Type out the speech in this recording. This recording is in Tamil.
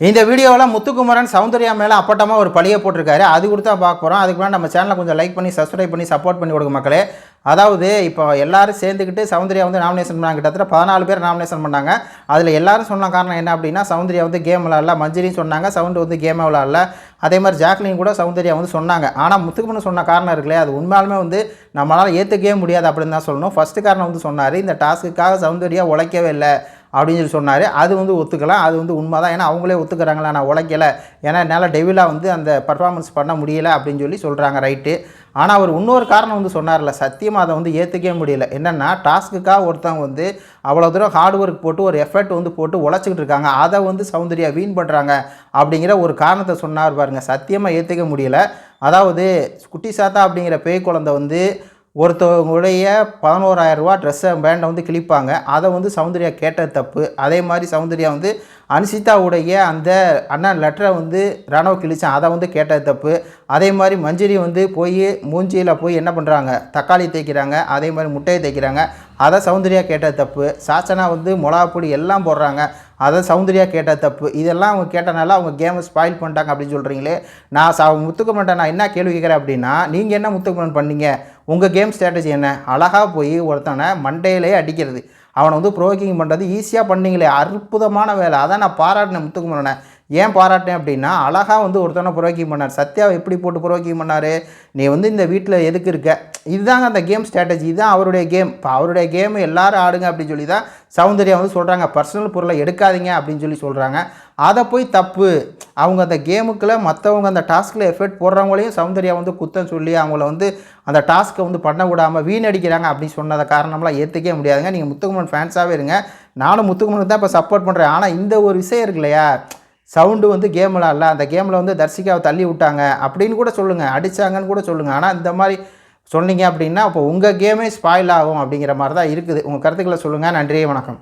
இந்த வீடியோவில் முத்துக்குமரன் சௌந்தர்யா மேலே அப்பட்டமாக ஒரு பழியை போட்டிருக்காரு. அது கொடுத்தா பார்க்க போகிறோம் அதுக்கு முன்னாடி நம்ம சேனலை கொஞ்சம் லைக் பண்ணி சப்ஸ்கிரைப் பண்ணி சப்போர்ட் பண்ணி கொடுங்க மக்களே. அதாவது இப்போ எல்லாரும் சேர்ந்துக்கிட்டு சௌந்தர்யா வந்து நாமினேஷன் பண்ணாங்க. கிட்டத்தட்ட பதினாலு பேர் நாமினேஷன் பண்ணாங்க. அதில் எல்லாரும் சொன்ன காரணம் என்ன அப்படின்னா சௌந்தர்யா வந்து கேம் விளாட்ல மஞ்சரியும் சொன்னாங்க. சவுண்டு வந்து கேம் விளாட்ல அதே மாதிரி ஜாக்லின் கூட சௌந்தர்யா வந்து சொன்னாங்க. ஆனால் முத்துக்குமரன் சொன்ன காரணம் இருக்குல்லையே? அது உண்மையாலுமே வந்து நம்மளால் ஏற்றுக்கவே முடியாது அப்படின்னு தான் சொல்லணும். ஃபஸ்ட்டு காரணம் வந்து சொன்னார். இந்த டாஸ்க்குக்காக சௌந்தர்யா உழைக்கவே இல்லை. அப்படின்னு சொல்லி சொன்னார். அது வந்து ஒத்துக்கலாம். அது வந்து உண்மை தான் ஏன்னா அவங்களே ஒத்துக்கிறாங்களா? நான் உழைக்கலை. ஏன்னா என்னால் டெவிலாக வந்து அந்த பர்ஃபார்மன்ஸ் பண்ண முடியல அப்படின்னு சொல்லி சொல்கிறாங்க ரைட்டு ஆனால் அவர் இன்னொரு காரணம் வந்து சொன்னார்ல. சத்தியமாக அதை வந்து ஏற்றுக்கவே முடியல. என்னென்னா டாஸ்க்குக்காக ஒருத்தவங்க வந்து அவ்வளோ தூரம் ஹார்ட் ஒர்க் போட்டு ஒரு எஃபர்ட் வந்து போட்டு உழைச்சிக்கிட்டு இருக்காங்க. அதை வந்து சௌந்தர்யா வீண் பண்ணுறாங்க அப்படிங்கிற ஒரு காரணத்தை சொன்னார் பாருங்கள் சத்தியமாக ஏற்றுக்க முடியல. அதாவது குட்டி சாத்தா அப்படிங்கிற பேய் குழந்தை வந்து ஒருத்தவங்களுடைய பதினோராயிரம் ரூபா ட்ரெஸ்ஸை பேண்டை வந்து கிழிப்பாங்க. அதை வந்து சௌந்தர்யா கேட்டது தப்பு. அதே மாதிரி சௌந்தர்யா வந்து அனுசிதாவுடைய அந்த அண்ணன் லெட்டரை வந்து ரணவ் கிழிச்சான். அதை வந்து கேட்டது தப்பு. அதே மாதிரி மஞ்சரி வந்து போய் மூஞ்சியில் போய் என்ன பண்ணுறாங்க தக்காளி தேய்க்கிறாங்க. அதே மாதிரி முட்டையை தேய்க்கிறாங்க. அதை சௌந்தர்யா கேட்டது தப்பு. சாச்சனா வந்து மிளகாப்பொடி எல்லாம் போடுறாங்க. அதை சௌந்தர்யா கேட்ட தப்பு. இதெல்லாம் அவங்க கேட்டனால அவங்க கேமை ஸ்பாயில் பண்ணிட்டாங்க அப்படின்னு சொல்கிறீங்களே நான் சா முத்துக்குமரன் நான் என்ன கேள்வி கேட்குறேன் அப்படின்னா நீங்கள் என்ன முத்துக்குமரன் பண்ணீங்க? உங்கள் கேம் ஸ்ட்ராட்டஜி என்ன? அழகாக போய் ஒருத்தனை மண்டையிலே அடிக்கிறது. அவனை வந்து ப்ரோக்கிங் பண்ணுறது ஈஸியாக பண்ணீங்களே. அற்புதமான வேலை. அதான் நான் பாராட்டினேன் முத்துக்குமரனை. ஏன் பாராட்டேன் அப்படின்னா அழகாக வந்து ஒருத்தனை புரோக்கிங் பண்ணார். சத்யாவை எப்படி போட்டு புரோக்கிங் பண்ணார்? நீ வந்து இந்த வீட்டில் எதுக்கு இருக்க? இதுதாங்க அந்த கேம் ஸ்ட்ராட்டஜி. இதுதான் அவருடைய கேம். இப்போ அவருடைய கேம் எல்லாரும் ஆடுங்க அப்படின்னு சொல்லி தான் சௌந்தர்யா வந்து சொல்கிறாங்க பர்சனல் பொருளை எடுக்காதீங்க அப்படின்னு சொல்லி சொல்கிறாங்க அதை போய் தப்பு. அவங்க அந்த கேமுக்குள்ள மற்றவங்க அந்த டாஸ்கில் எஃபெக்ட் போடுறவங்களையும் சௌந்தர்யா வந்து குத்தம் சொல்லி அவங்கள வந்து அந்த டாஸ்க்கை வந்து பண்ண விடாமல் வீணடிக்கிறாங்க அப்படின்னு சொன்னத காரணம்லாம் ஏற்றுக்கவே முடியாதுங்க. நீங்கள் முத்துக்குமன் ஃபேன்ஸாகவே இருங்க. நானும் முத்துக்குமனுக்கு தான் இப்போ சப்போர்ட் பண்ணுறேன் ஆனால் இந்த ஒரு விஷயம் இருக்கு இல்லையா? சவுண்டு வந்து கேமில் இல்லை அந்த கேமில் வந்து தர்சிகாவை தள்ளி விட்டாங்க. அப்படின்னு கூட சொல்லுங்கள் அடித்தாங்கன்னு கூட சொல்லுங்கள் ஆனால் இந்த மாதிரி சொன்னீங்க அப்படின்னா அப்போ உங்கள் கேமே ஸ்பாயில் ஆகும் அப்படிங்கிற மாதிரி தான் இருக்குது. உங்கள் கருத்துக்களை சொல்லுங்கள் நன்றி வணக்கம்.